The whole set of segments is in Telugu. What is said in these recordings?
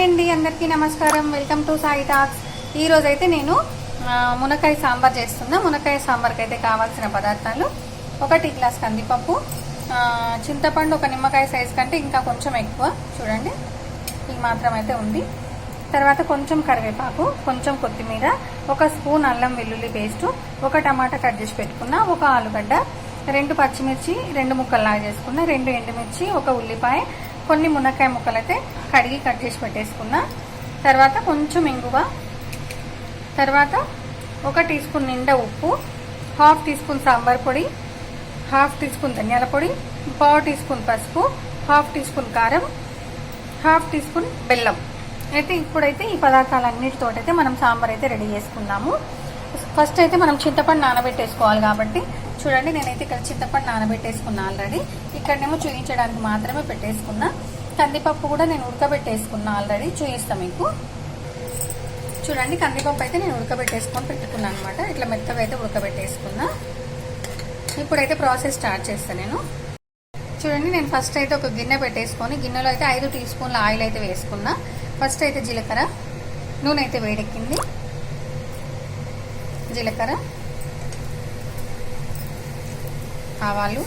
అండి అందరికీ నమస్కారం. Welcome to Sai talks. ఈరోజు అయితే నేను మునక్కాయ సాంబార్ చేస్తున్నా. మునక్కాయ సాంబార్కి అయితే కావాల్సిన పదార్థాలు ఒక టీ గ్లాస్ కందిపప్పు చింతపండు ఒక నిమ్మకాయ సైజ్ కంటే ఇంకా కొంచెం ఎక్కువ. చూడండి ఈ మాత్రం అయితే ఉంది. తర్వాత కొంచెం కరివేపాకు కొంచెం కొత్తిమీర ఒక స్పూన్ అల్లం వెల్లుల్లి పేస్టు ఒక టమాటా కట్ చేసి పెట్టుకున్న ఒక ఆలుగడ్డ రెండు పచ్చిమిర్చి రెండు ముక్కల్లాగా చేసుకున్న రెండు ఎండుమిర్చి ఒక ఉల్లిపాయ కొన్ని మునక్కాయ ముక్కలు అయితే కడిగి కట్ చేసి పెట్టేసుకున్న. తర్వాత కొంచెం ఇంగువ. తర్వాత ఒక టీ స్పూన్ నిండా ఉప్పు హాఫ్ టీ స్పూన్ సాంబార్ పొడి హాఫ్ టీ స్పూన్ ధనియాల పొడి పావు టీ స్పూన్ పసుపు హాఫ్ టీ స్పూన్ కారం హాఫ్ టీ స్పూన్ బెల్లం. అయితే ఇప్పుడైతే ఈ పదార్థాలన్నిటితో అయితే మనం సాంబార్ అయితే రెడీ చేసుకుందాము ఫస్ట్ అయితే మనం చింతపండు నానబెట్టేసుకోవాలి కాబట్టి చూడండి నేనైతే ఇక్కడ చింతపండు నానబెట్టేసుకున్నా ఆల్రెడీ ఇక్కడనేమో చూయించడానికి మాత్రమే పెట్టేసుకున్నా. కందిపప్పు కూడా నేను ఉడకబెట్టేసుకున్నా ఆల్రెడీ చూపిస్తా మీకు. చూడండి కందిపప్పు అయితే నేను ఉడకబెట్టేసుకొని పెట్టుకున్నాను అనమాట. ఇట్లా మెత్తగా అయితే ఉడకబెట్టేసుకున్నా. ఇప్పుడైతే ప్రాసెస్ స్టార్ట్ చేస్తాను నేను. చూడండి నేను ఫస్ట్ అయితే ఒక గిన్నె పెట్టేసుకొని గిన్నెలో అయితే ఐదు టీ స్పూన్ల ఆయిల్ అయితే వేసుకున్నా. ఫస్ట్ అయితే జీలకర్ర. నూనె అయితే వేడెక్కింది. జీలకర్ర. ఆవాలు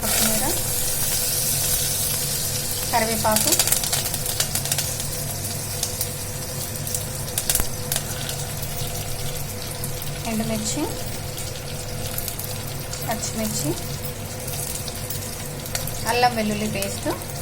కొత్తిమీర. కరివేపాకు. ఎండుమిర్చి. పచ్చిమిర్చి. అల్లం వెల్లుల్లి పేస్ట్.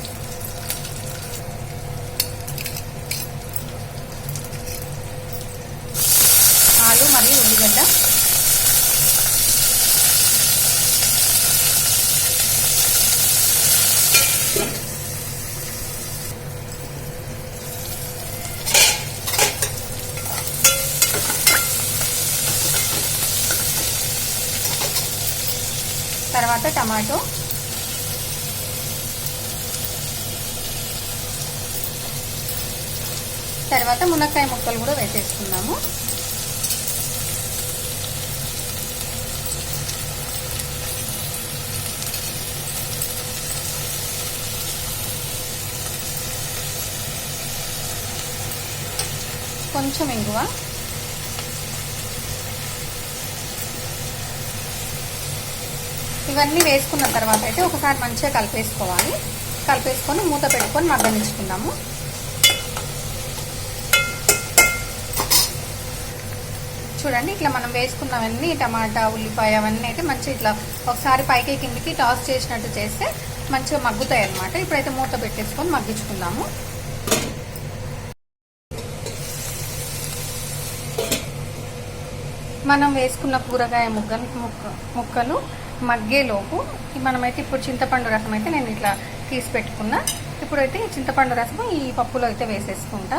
తర్వాత టమాటో. తర్వాత మునక్కాయ ముక్కలు కూడా వేసేసుకున్నాము కొంచెం ఇంగువ. ఇవన్నీ వేసుకున్న తర్వాత అయితే ఒకసారి మంచిగా కలిపేసుకోవాలి. కలిపేసుకొని మూత పెట్టుకొని మగ్గనిచ్చుకుందాము. చూడండి ఇట్లా మనం వేసుకున్నవన్నీ టమాటా ఉల్లిపాయ అవన్నీ అయితే మంచిగా ఇట్లా ఒకసారి పైకి కిందికి టాస్ చేసినట్టు చేస్తే మంచిగా మగ్గుతాయి అనమాట ఇప్పుడైతే మూత పెట్టేసుకొని మగ్గించుకుందాము. మనం వేసుకున్న కూరగాయ ముగ్గ ముక్క ముక్కలు మగ్గేలోపు మనమైతే ఇప్పుడు చింతపండు రసం అయితే నేను ఇట్లా తీసి పెట్టుకున్నా. ఇప్పుడైతే ఈ చింతపండు రసం ఈ పప్పులో అయితే వేసేసుకుంటా.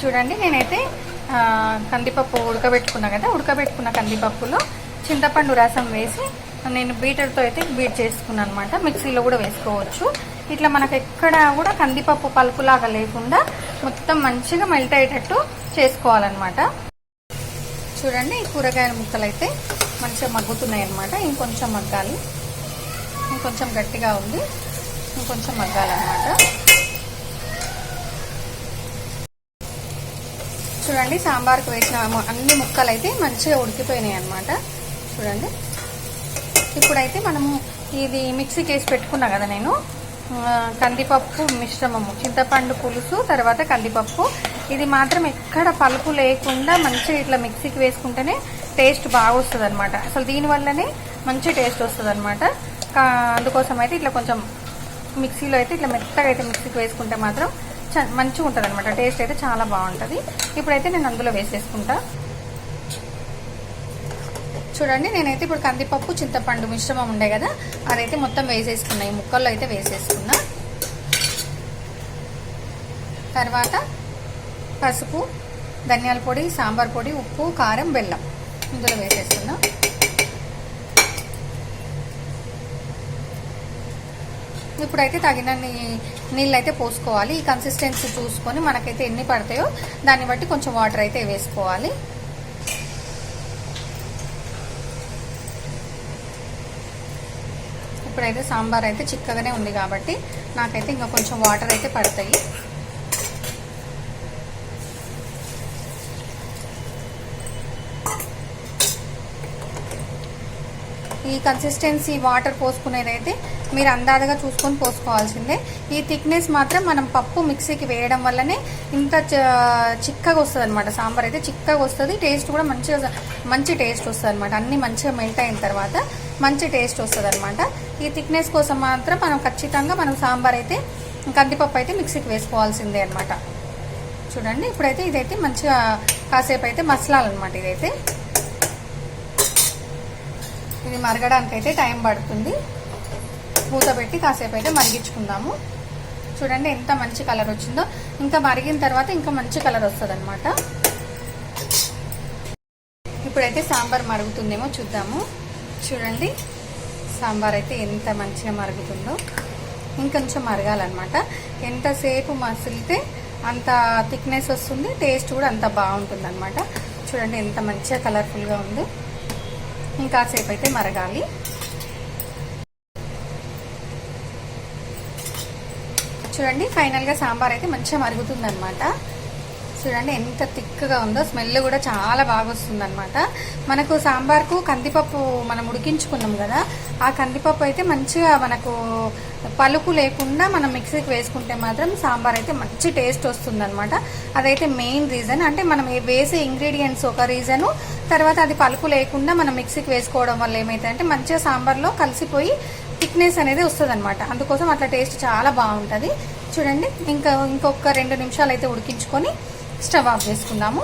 చూడండి నేనైతే కందిపప్పు ఉడకబెట్టుకున్నా కదా ఉడకబెట్టుకున్న కందిపప్పులో చింతపండు రసం వేసి నేను బీటర్తో అయితే బీట్ చేసుకున్నాను అనమాట మిక్సీలో కూడా వేసుకోవచ్చు. ఇట్లా మనకు ఎక్కడ కూడా కందిపప్పు పలుపులాగా లేకుండా మొత్తం మంచిగా మెల్ట్ అయ్యేటట్టు చేసుకోవాలన్నమాట. చూడండి ఈ కూరగాయల ముక్కలు అయితే మంచిగా మగ్గుతున్నాయి అనమాట ఇంకొంచెం మగ్గాలి. ఇంకొంచెం గట్టిగా ఉంది. ఇంకొంచెం మగ్గాలన్నమాట. చూడండి సాంబార్కి వేసిన అన్ని ముక్కలు అయితే మంచిగా ఉడికిపోయినాయి అనమాట చూడండి. ఇప్పుడైతే మనము ఇది మిక్సీకి వేసి పెట్టుకున్నా కదా నేను. కందిపప్పు మిశ్రమము. చింతపండు పులుసు తర్వాత కందిపప్పు. ఇది మాత్రం ఎక్కడ పలుపు లేకుండా మంచిగా ఇట్లా మిక్సీకి వేసుకుంటేనే టేస్ట్ బాగా వస్తుంది అనమాట అసలు దీనివల్లనే మంచి టేస్ట్ వస్తుంది అనమాట అందుకోసం అయితే ఇట్లా కొంచెం మిక్సీలో అయితే ఇట్లా మెత్తగా అయితే మిక్సీకి వేసుకుంటే మాత్రం చ- మంచిగా ఉంటుంది అనమాట టేస్ట్ అయితే చాలా బాగుంటుంది. ఇప్పుడైతే నేను అందులో వేసేసుకుంటాను చూడండి నేనైతే ఇప్పుడు కందిపప్పు చింతపండు మిశ్రమం ఉండే కదా అదైతే మొత్తం వేసేసుకున్నా. ఈ ముక్కల్లో అయితే వేసేసుకున్నా. తర్వాత పసుపు ధనియాల పొడి సాంబార్ పొడి ఉప్పు కారం బెల్లం ఇందులో వేసేస్తున్నా ఇప్పుడైతే తగినన్ని నీళ్ళు అయితే పోసుకోవాలి. ఈ కన్సిస్టెన్సీ చూసుకొని మనకైతే ఎన్ని పడతాయో దాన్ని బట్టి కొంచెం వాటర్ అయితే వేసుకోవాలి. ఇప్పుడైతే సాంబార్ అయితే చిక్కగానే ఉంది కాబట్టి నాకైతే ఇంకా కొంచెం వాటర్ అయితే పడతాయి. ఈ కన్సిస్టెన్సీ వాటర్ పోసుకునేదైతే మీరు అందాజగా చూసుకొని పోసుకోవాల్సిందే. ఈ థిక్నెస్ మాత్రం మనం పప్పు మిక్సీకి వేయడం వల్లనే ఇంత చ- చిక్కగా వస్తుంది అనమాట సాంబార్ అయితే చిక్కగా వస్తుంది. టేస్ట్ కూడా మంచిగా మంచి టేస్ట్ వస్తుంది అనమాట అన్ని మంచిగా మెల్ట్ అయిన తర్వాత మంచి టేస్ట్ వస్తుంది అనమాట ఈ థిక్నెస్ కోసం మాత్రం మనం ఖచ్చితంగా మనం సాంబార్ అయితే కందిపప్పు అయితే మిక్సీకి వేసుకోవాల్సిందే అనమాట చూడండి ఇప్పుడైతే ఇదైతే మంచిగా కాసేపు అయితే మసలాలన్నమాట ఇదైతే. ఇది మరగడానికి అయితే టైం పడుతుంది. మూత పెట్టి కాసేపు అయితే మరిగించుకుందాము. చూడండి ఎంత మంచి కలర్ వచ్చిందో. ఇంకా మరిగిన తర్వాత ఇంకా మంచి కలర్ వస్తుంది అనమాట ఇప్పుడైతే సాంబార్ మరుగుతుందేమో చూద్దాము. చూడండి సాంబార్ అయితే ఎంత మంచిగా మరుగుతుందో ఇంకొంచెం మరగాలన్నమాట. ఎంతసేపు మసిలితే అంత థిక్నెస్ వస్తుంది టేస్ట్ కూడా అంత బాగుంటుంది అనమాట చూడండి ఎంత మంచిగా కలర్ఫుల్గా ఉందో. ఇంకాసేపు అయితే మరగాలి. చూడండి ఫైనల్గా సాంబార్ అయితే మంచిగా మరుగుతుందన్నమాట. చూడండి ఎంత థిక్గా ఉందో స్మెల్ కూడా చాలా బాగా వస్తుంది అనమాట మనకు సాంబార్కు కందిపప్పు మనం ఉడికించుకున్నాం కదా ఆ కందిపప్పు అయితే మంచిగా మనకు పలుకు లేకుండా మనం మిక్సీకి వేసుకుంటే మాత్రం సాంబార్ అయితే మంచి టేస్ట్ వస్తుంది అనమాట అదైతే మెయిన్ రీజన్. అంటే మనం వేసే ఇంగ్రీడియంట్స్ ఒక రీజను తర్వాత అది పలుకు లేకుండా మనం మిక్సీకి వేసుకోవడం వల్ల ఏమైతే మంచిగా సాంబార్లో కలిసిపోయి థిక్నెస్ అనేది వస్తుంది అనమాట అందుకోసం అట్లా టేస్ట్ చాలా బాగుంటుంది. చూడండి ఇంకా ఇంకొక రెండు నిమిషాలు అయితే ఉడికించుకొని స్టవ్ ఆఫ్ చేసుకుందాము.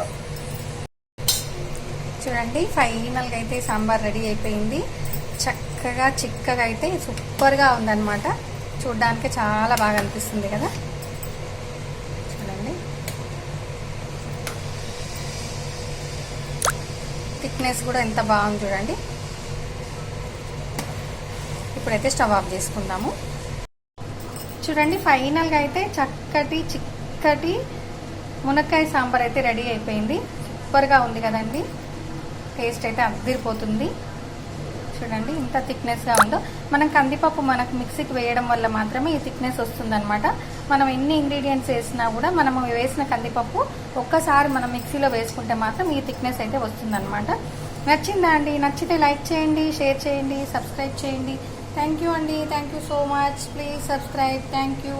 చూడండి ఫైనల్గా అయితే సాంబార్ రెడీ అయిపోయింది. చక్కగా చిక్కగా అయితే సూపర్గా ఉందన్నమాట. చూడ్డానికి చాలా బాగా అనిపిస్తుంది కదా. చూడండి. థిక్నెస్ కూడా ఎంత బాగుంది చూడండి. ఇప్పుడైతే స్టవ్ ఆఫ్ చేసుకుందాము. చూడండి ఫైనల్గా అయితే చక్కటి చిక్కటి మునక్కాయ సాంబార్ అయితే రెడీ అయిపోయింది. సూపర్గా ఉంది కదండి. టేస్ట్ అయితే అద్దరిపోతుంది చూడండి ఇంత థిక్నెస్గా ఉందో. మనం కందిపప్పు మనకు మిక్సీకి వేయడం వల్ల మాత్రమే ఈ థిక్నెస్ వస్తుందన్నమాట. మనం ఎన్ని ఇంగ్రీడియంట్స్ వేసినా కూడా మనం వేసిన కందిపప్పు ఒక్కసారి మనం మిక్సీలో వేసుకుంటే మాత్రం ఈ థిక్నెస్ అయితే వస్తుందనమాట నచ్చిందా అండి? నచ్చితే లైక్ చేయండి షేర్ చేయండి సబ్స్క్రైబ్ చేయండి. థ్యాంక్ యూ అండి. Thank you so much please subscribe thank you